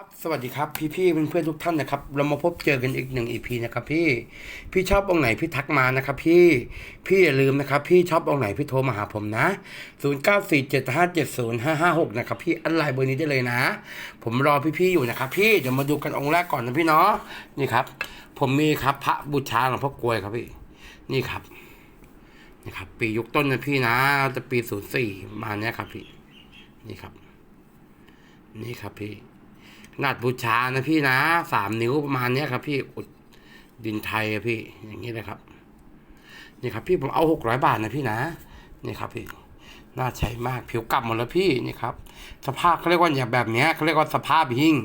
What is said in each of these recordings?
ครับสวัสดีครับพี่พี่เพื่อนเพื่อนทุกท่านนะครับ เรามาพบเจอกันอีกหนึ่งอีพีนะครับพี่พี่ชอบองค์ไหนพี่ทักมานะครับพี่พี่อย่าลืมนะครับ พี่ชอบองค์ไหนพี่โทรมาหาผมนะ0 9 4 7 5 7 0 5 5 6นะครับพี่อันไลน์เบอร์นี้ได้เลยนะ ผมรอพี่พี่อยู่นะครับ พี่เดี๋ยวมาดูกันองค์แรกก่อนนะพี่เนาะนี่ครับ ผมมีครับพระบูชาหลวงพ่อกลวยครับพี่นี่ครับนี่ครับ ปียุคต้นนะพี่นะจะปีศูนย์สี่มาเนี้ยครับพี่ นี่ครับ นี่ครับพี่ นาดบูชานะพี่นะสามนิ้วประมาณเนี้ยครับ พี่อุดดินไทยอะพี่ อย่างนี้เลยครับ นี่ครับ พี่ผมเอาหกร้อยบาทนะพี่นะนี่ครับพี่น่าใช้มากผิวกลับหมดแล้วพี่นี่ครับ สภาพเขาเรียกว่าอย่างแบบเนี้ยเขาเรียกว่าสภาพหิ้ง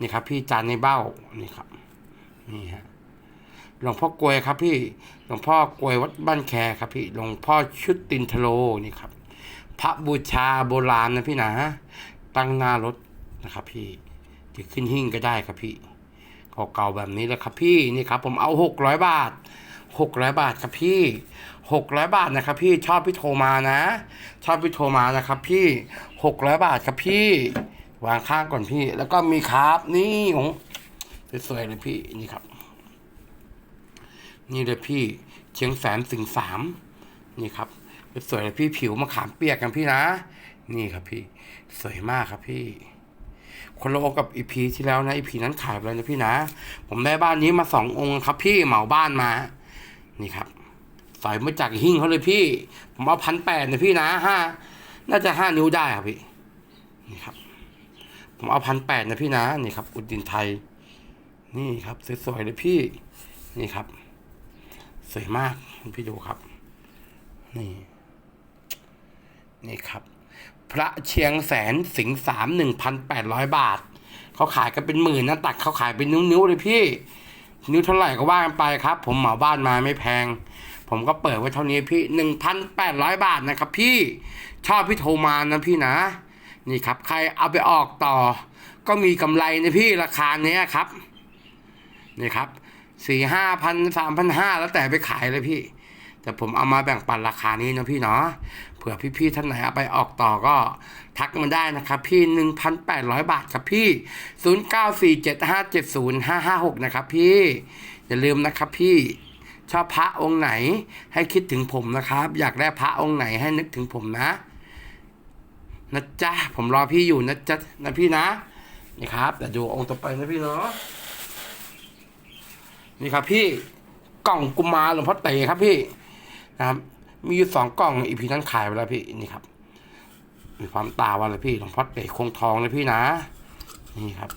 นี่ครับ พี่จานในเบ้านี่ครับ นี่ฮะหลวงพ่อกลวยครับ พี่หลวงพ่อกลวยวัดบ้านแคครับ พี่หลวงพ่อชุดตินทโลนี่ครับ พระบูชาโบราณนะพี่นะตั้งหน้ารถนะครับ พี่ จะขึ้นหิ้งก็ได้ครับพี่เก่าๆแบบนี้แหละครับพี่นี่ครับ ผมเอาหกร้อยบาทหกร้อยบาทครับพี่หกร้อยบาทนะครับพี่ชอบพี่โทรมานะ ชอบพี่โทรมานะครับพี่หกร้อยบาทครับพี่ วางข้างก่อนพี่ แล้วก็มีครับนี่ของสวยๆเลยพี่นี่ครับ นี่เลยพี่เชียงแสนสิงสามนี่ครับสวยเลยพี่ผิวมะขามเปียกกันพี่นะ นี่ครับพี่ สวยมากครับพี่ คนละองค์กับอีพีที่แล้วนะอีพีนั้นขายไปแล้วนะพี่นะ ผมได้บ้านนี้มาสององค์ครับ พี่เหมาบ้านมา นี่ครับสอยมาจากหิ้งเขาเลยพี่ ผมเอาพันแปดนะพี่นะห้าน่าจะห้านิ้วได้ครับพี่ นี่ครับ ผมเอาพันแปดนะพี่นะ นี่ครับ อุดดินไทย นี่ครับสวยๆเลยพี่ นี่ครับ สวยมากพี่ดูครับ นี่ นี่ครับ พระเชียงแสนสิงสามหนึ่งพันแปดร้อยบาท เขาขายกันเป็นหมื่นนะตักเขาขายเป็นนิ้วๆเลยพี่ นิ้วเท่าไหร่ก็ว่ากันไปครับ ผมเหมาบ้านมาไม่แพง ผมก็เปิดไว้เท่านี้พี่หนึ่งพันแปดร้อยบาทนะครับพี่ชอบพี่โทรมานะพี่นะ นี่ครับ ใครเอาไปออกต่อ ก็มีกำไรนะพี่ราคาเนี้ยครับ นี่ครับสี่ห้าพันสามพันห้าแล้วแต่ไปขายเลยพี่ แต่ผมเอามาแบ่งปันราคานี้นะพี่เนาะ ผื่อพี่ๆท่านไหนเอาไปออกต่อก็ทักมาได้นะครับ พี่หนึ่งพันแปดร้อยบาทครับพี่ศูนย์เก้าสี่เจ็ดห้าเจ็ดศูนย์ห้าห้าหกนะครับพี่ อย่าลืมนะครับพี่ชอบพระองค์ไหนให้คิดถึงผมนะครับ อยากได้พระองค์ไหนให้นึกถึงผมนะนะจ๊ะผมรอพี่อยู่นะจ๊ะนะพี่นะนี่ครับแต่ดูองค์ต่อไปนะพี่เนาะนี่ครับพี่กล่องกุมารหลวงพ่อเต๋ครับพี่นะครับ มีอยู่สองกล่องอีพีนั้นขายไปแล้วพี่นี่ครับ มีความตาวันเลยพี่หลวงพ่อเต๋คงทองเลยพี่นะ นี่ครับ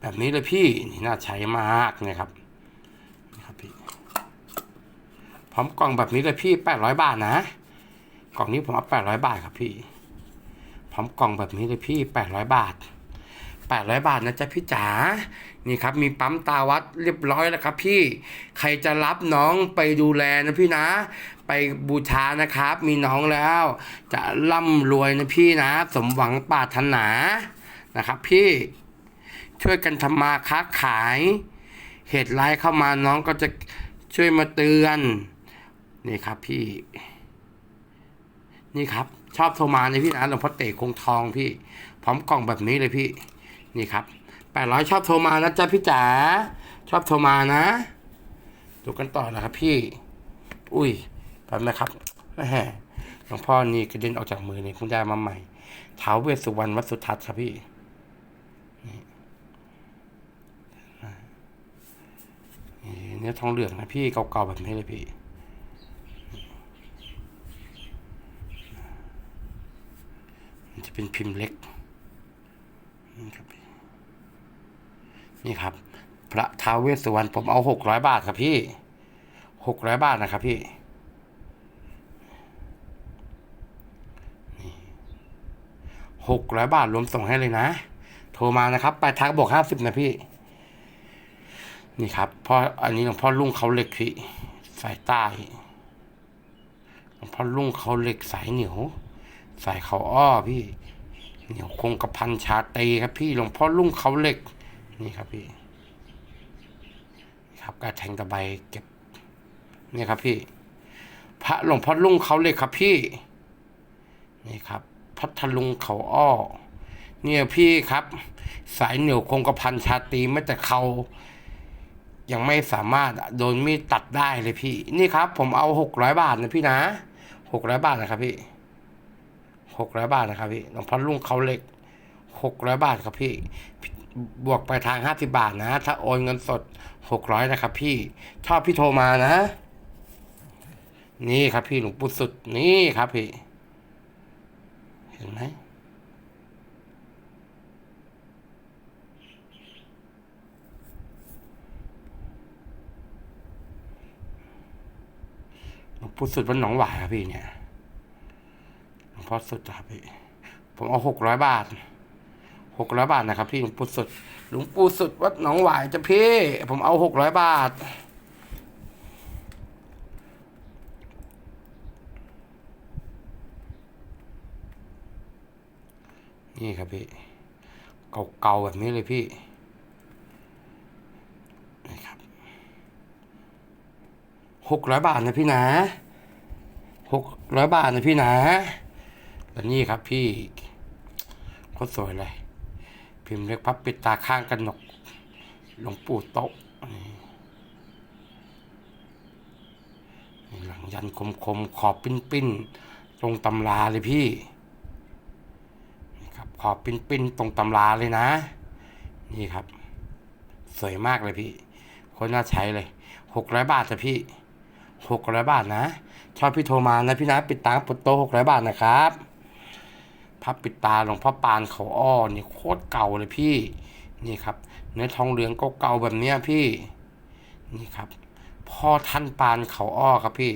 แบบนี้เลยพี่นี่น่าใช้มากนี่ยครับนี่ครับพี่พร้อมกล่องแบบนี้เลยพี่แปดร้อยบาทนะ กล่องนี้ผมเอาแปดร้อยบาทครับพี่ พร้อมกล่องแบบนี้เลยพี่แปดร้อยบาท แปดร้อยบาทนะจ๊ะพี่จ๋า นี่ครับมีปั๊มตาวัดเรียบร้อยแล้วครับพี่ ใครจะรับน้องไปดูแลนะพี่นะ ไปบูชานะครับ มีน้องแล้ว จะร่ำรวยนะพี่นะ สมหวังปรารถนานะครับพี่ ช่วยกันทำมาค้าขาย เหตุร้ายเข้ามาน้องก็จะช่วยมาเตือน นี่ครับพี่ นี่ครับ ชอบโทรมาเลยพี่นะหลวงพ่อเต๋คงทองพี่ พร้อมกล่องแบบนี้เลยพี่ นี่ครับแปดร้อยชอบโทรมานะจ๊ะพี่จ๋าชอบโทรมานะ ดูกันต่อนะครับพี่ อุ้ยแป๊บนะครับแหมหลวงพ่อนี่กระเด็นออกจากมือนี่คงได้มาใหม่ท้าวเวสสุวรรณวัดสุทัศน์ครับพี่นี่นี่เนื้อทองเหลืองนะพี่เก่าๆแบบนี้เลยพี่จะเป็นพิมพ์เล็ก นี่ครับพี่ นี่ครับ พระท้าวเวสสุวรรณผมเอาหกร้อยบาทครับพี่หกร้อยบาทนะครับพี่หกร้อยบาทรวมส่งให้เลยนะ โทรมานะครับ ไปทางบอกห้าสิบนะพี่ นี่ครับพ่ออันนี้หลวงพ่อลุงเขาเหล็กพี่สายใต้หลวงพ่อลุงเขาเหล็กสายเหนียวสายเขาอ้อพี่ เหนียวคงกระพันชาตีครับพี่หลวงพ่อลุ่งเขาเหล็ก นี่ครับพี่ ครับการแทงตะไบเก็บ นี่ครับพี่ พระหลวงพ่อลุ่งเขาเล็กครับพี่ นี่ครับ พัทลุงเขาอ้อ เนี่ยพี่ครับ สายเหนียวคงกระพันชาตีไม่แต่เขายังไม่สามารถโดนมีดตัดได้เลยพี่ นี่ครับ ผมเอาหกร้อยบาทนะพี่นะหกร้อยบาทนะครับพี่หกร้อยบาทนะครับพี่หลวงพ่อลุงเขาเล็กหกร้อยบาทครับพี่ บวกไปทางห้าสิบาทนะ ถ้าโอนเงินสดหกร้อยนะครับพี่ชอบพี่โทรมานะ นี่ครับพี่หลวงปู่สุดนี่ครับพี่ เห็นไหมหลวงปู่สุดวัดหนองหวายครับพี่เนี่ยหลวงพ่อสุดครับพี่ ผมเอาหกร้อยบาท หกร้อยบาทนะครับพี่หลวงปู่สุด หลวงปู่สุดวัดหนองหวายจะพี่ ผมเอาหกร้อยบาท นี่ครับพี่ เก่าๆแบบนี้เลยพี่นี่ครับหกร้อยบาทนะพี่นะหกร้อยบาทนะพี่นะแล้วนี่ครับพี่โคตรสวยเลย พิมพ์เล็กพับปิดตาข้างกันหนกหลวงปู่โต๊ะหลังยันคมๆขอบปิ้นๆตรงตำราเลยพี่นี่ครับขอบปิ้นปิ้นตรงตำราเลยนะ นี่ครับ สวยมากเลยพี่ คนน่าใช้เลยหกร้อยบาทจ้ะพี่หกร้อยบาทนะ ชอบพี่โทรมานะพี่นะ ปิดตาปุดโตหกร้อยบาทนะครับ พับปิดตาหลวงพ่อปานเขาอ้อนี่โคตรเก่าเลยพี่นี่ครับ เนื้อทองเหลืองก็เก่าแบบเนี้ยพี่นี่ครับ พ่อท่านปานเขาอ้อครับพี่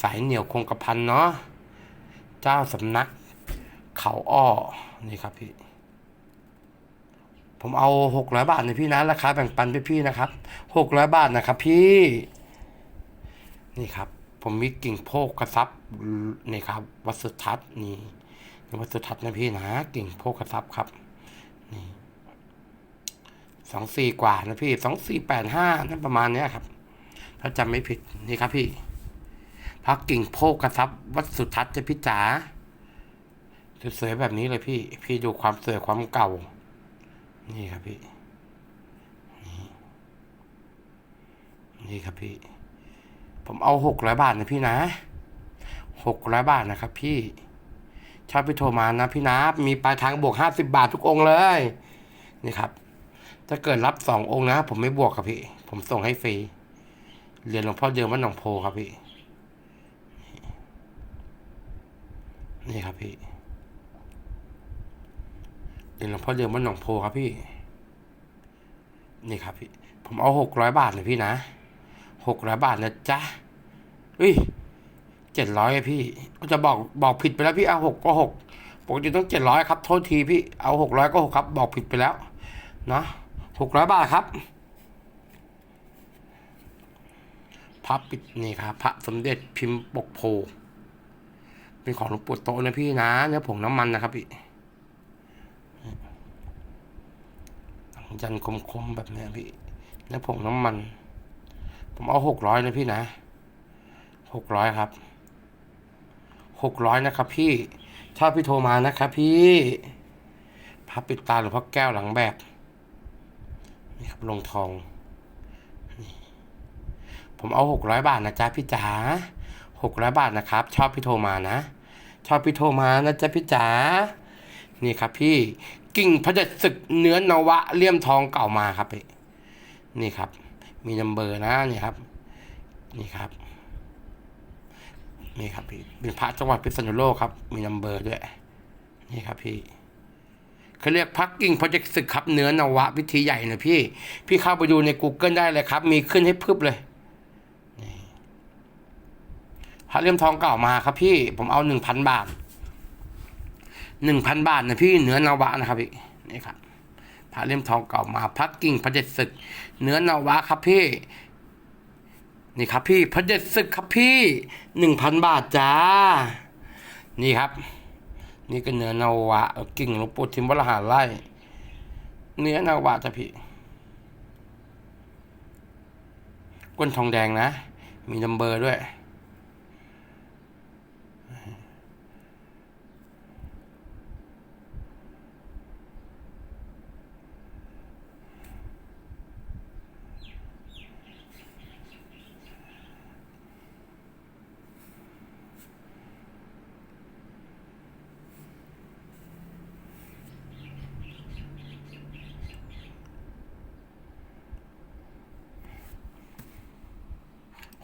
สายเหนียวคงกระพันเนาะเจ้าสำนัก เขาอ้อนี่ครับพี่ผมเอาหกร้อยบาทนะพี่นะราคาแบ่งปันไปพี่นะครับหกร้อยบาทนะครับพี่ นี่ครับ ผมมีกิ่งโพกกระซับนี่ครับ วัสดุทัศน์นี่ วัดสุทัศน์นะพี่นะกิ่งโพกกระซับครับนี่สองสี่กว่านะพี่สองสี่แปดห้านั่นประมาณเนี้ยครับ ถ้าจำไม่ผิดนี่ครับพี่พักกิ่งโพกกระซับวัดสุทัศน์จะพี่จ๋าสวยๆแบบนี้เลยพี่ พี่ดูความสวยความเก่า นี่ครับพี่ นี่นี่ครับพี่ ผมเอาหกร้อยบาทนะพี่นะหกร้อยบาทนะครับพี่ ชอบพี่โทรมานะพี่นะมีปลายทางบวกห้าสิบาททุกองค์เลย นี่ครับ ถ้าเกิดรับสององค์นะ ผมไม่บวกครับพี่ ผมส่งให้ฟรีเรียนหลวงพ่อเดิมวัดหนองโพครับพี่ นี่ครับพี่เรียนหลวงพ่อเดิมวัดหนองโพครับพี่ นี่ครับพี่ ผมเอาหกร้อยบาทนะพี่นะหกร้อยบาทนะจ๊ะเฮ้ย เจ็ดร้อยพี่ก็จะบอกบอกผิดไปแล้วพี่เอาหกก็หกปกติต้องเจ็ดร้อยครับโทษทีพี่เอาหกร้อยก็หกครับ บอกผิดไปแล้วนะหกร้อยบาทครับพระปิดนี่ครับพระสมเด็จพิมพ์ปกโพเป็นของหลวงปู่โตนะพี่นะเนื้อผงน้ำมันนะครับพี่ยันคมๆแบบนี้พี่แล้วผงน้ำมัน ผมเอาหกร้อยนะพี่นะหกร้อยครับ หกร้อยนะครับพี่ชอบพี่โทรมานะครับพี่พับปิดตาหรือพักแก้วหลังแบบนี่ครับลงทอง ผมเอาหกร้อยบาทนะจ๊ะพี่จ๋าหกร้อยบาทนะครับ ชอบพี่โทรมานะ ชอบพี่โทรมานะจ๊ะพี่จ๋านี่ครับพี่กิ่งพระเดชศึกเนื้อนวะเลี่ยมทองเก่ามาครับพี่นี่ครับ มีนัมเบอร์นะนี่ครับ นี่ครับ นี่ครับพี่เป็นพระจังหวัดพิษณุโลกครับ มีนัมเบอร์ด้วย นี่ครับพี่เขาเรียกพักกิ่งพระเดชศึกครับเนื้อนวะพิธีใหญ่นะพี่ พี่เข้าไปดูใน Google ได้เลยครับ มีขึ้นให้พึบเลยนี่พระเลี่ยมทองเก่ามาครับพี่ ผมเอาหนึ่งพันบาทหนึ่งพันบาทนะพี่เนื้อนาวะนะครับพี่นี่ครับพระเล่มทองเก่ามาพักกิ่งพระเด็จศึก เนื้อนาวะครับพี่ นี่ครับพี่พระเด็ดศึกครับพี่หนึ่งพันบาทจ้า นี่ครับ นี่ก็เนื้อนาวะกิ่งหลวงปู่ทิมวรหาไล่เนื้อนาวะจ้ะพี่ก้นทองแดงนะ มีดัมเบอร์ด้วย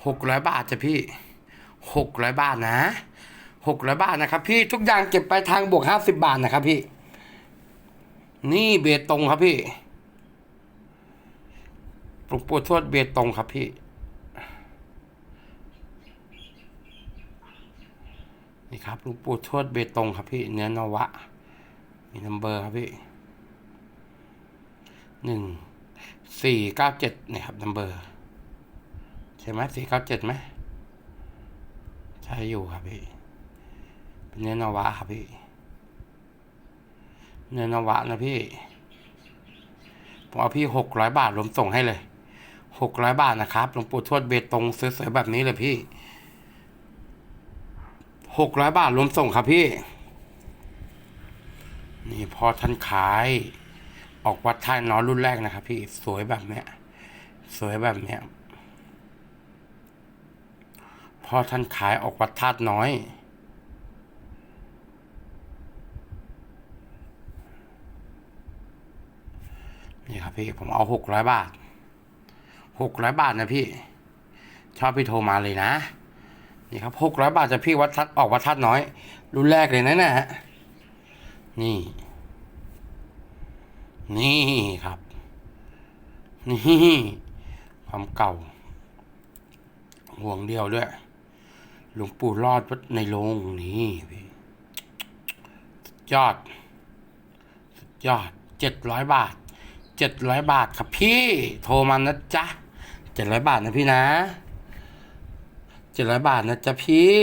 หกร้อยบาทจ้ะพี่หกร้อยบาทนะหกร้อยบาทนะครับ พี่ทุกอย่างเก็บไปทางบวกห้าสิบบาทนะครับพี่ นี่เบตงครับพี่หลวงปู่ทวดเบตงครับพี่ นี่ครับหลวงปู่ทวดเบตงครับพี่ เนื้อนวะ มีนัมเบอร์ครับพี่หนึ่งสี่เก้าเจ็ดนี่ครับนัมเบอร์ ใช่ไหมสี่เก้าเจ็ดไหมใช่อยู่ครับพี่ เป็นเนื้อนวะครับพี่ เนื้อนวะนะพี่ ผมเอาพี่หกร้อยบาทรวมส่งให้เลยหกร้อยบาทนะครับหลวงปู่ทวดเบตงสวยๆแบบนี้เลยพี่หกร้อยบาทรวมส่งครับพี่ นี่พอท่านขาย ออกวัดท่านน้อรุ่นแรกนะครับพี่สวยแบบเนี้ย สวยแบบเนี้ย พอท่านขายออกวัดธาตุน้อย นี่ครับพี่ ผมเอาหกร้อยบาทหกร้อยบาทนะพี่ ชอบพี่โทรมาเลยนะ นี่ครับหกร้อยบาทจะพี่วัดทัดออกวัดทัดน้อย รุ่นแรกเลยนะนะฮะนี่ นี่ครับ นี่ความเก่าห่วงเดียวด้วย หลวงปู่รอดวัดในโรงนี่สุดยอด สุดยอดเจ็ดร้อยบาทเจ็ดร้อยบาทครับพี่ โทรมานะจ๊ะเจ็ดร้อยบาทนะพี่นะเจ็ดร้อยบาทนะจ๊ะพี่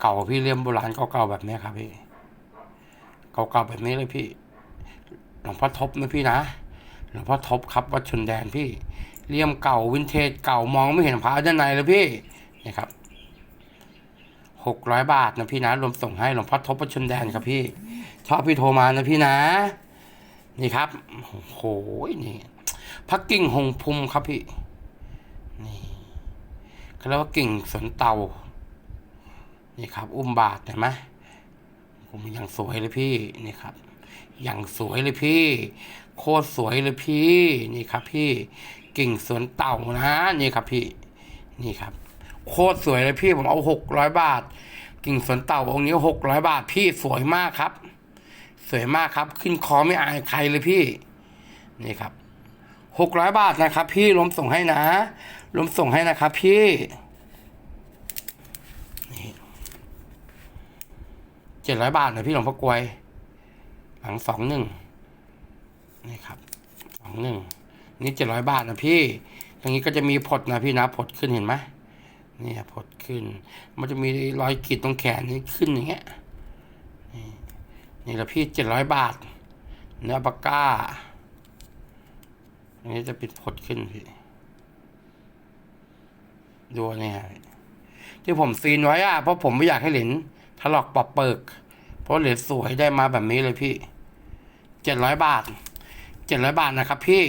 เก่าพี่เลี่ยมโบราณเก่าๆแบบนี้ครับพี่ เก่าๆแบบนี้เลยพี่ หลวงพ่อทบนะพี่นะ หลวงพ่อทบครับวัดชนแดนพี่ เลี่ยมเก่าวินเทจเก่ามองไม่เห็นพระด้านในเลยพี่นี่ครับหกร้อยบาทนะพี่นะรวมส่งให้หลวงพ่อทบวัดชนแดนครับพี่ ชอบพี่โทรมานะพี่นะ นี่ครับโอ้โหนี่พักกิ่งหงพุมครับพี่ นี่เขาเรียกว่ากิ่งสนเตานี่ครับ อุ้มบาทเห็นไหมผมยังสวยเลยพี่นี่ครับ อย่างสวยเลยพี่ โคตรสวยเลยพี่ นี่ครับพี่ กิ่งสวนเต่านะนี่ครับพี่นี่ครับ โคตรสวยเลยพี่ผมเอาหกร้อยบาท กิ่งสวนเต่าองค์นี้หกร้อยบาทพี่สวยมากครับ สวยมากครับ ขึ้นคอไม่อายใครเลยพี่ นี่ครับหกร้อยบาทนะครับ พี่รวมส่งให้นะรวมส่งให้นะครับ พี่เจ็ดร้อยบาทนะพี่หลวงพ่อกวย หลังสองหนึ่งนี่ครับสองหนึ่ง นี่เจ็ดร้อยบาทนะพี่ตรงนี้ก็จะมีผดนะพี่นะผดขึ้นเห็นไหมนี่ผดขึ้น มันจะมีรอยขีดตรงแขนนี่ขึ้นอย่างเงี้ย นี่ละพี่เจ็ดร้อยบาท เนื้อปากก้าอันนี้จะเป็นผดขึ้นพี่ ดูเนี่ยที่ผมซีนไว้อะเพราะผมไม่อยากให้เหรียญถลอกปอบเปิก เพราะเหรียญสวยได้มาแบบนี้เลยพี่เจ็ดร้อยบาทเจ็ดร้อยบาทนะครับพี่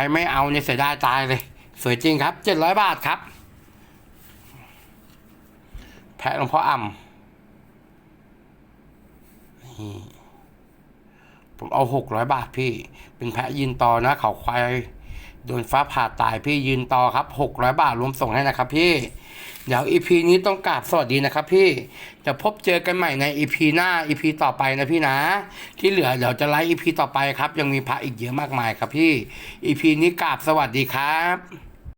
ครไม่เอาเนี่ยเสียดายตายเลย สวยจริงครับ เจ็ดร้อยบาทครับ แพะหลวงพ่ออ่ำผมเอาหกร้อยบาทพี่ เป็นแพะยินต่อนะ เขาควาย โดนฟ้าผ่าตายพี่ยืนต่อครับหกร้อยบาทรวมส่งให้นะครับพี่ เดี๋ยวอีพีนี้ต้องกราบสวัสดีนะครับพี่จะพบเจอกันใหม่ในอีพีหน้าอีพีต่อไปนะพี่นะ ที่เหลือเดี๋ยวจะไลฟ์อีพีต่อไปครับ ยังมีพระอีกเยอะมากมายครับพี่อีพีนี้กราบสวัสดีครับ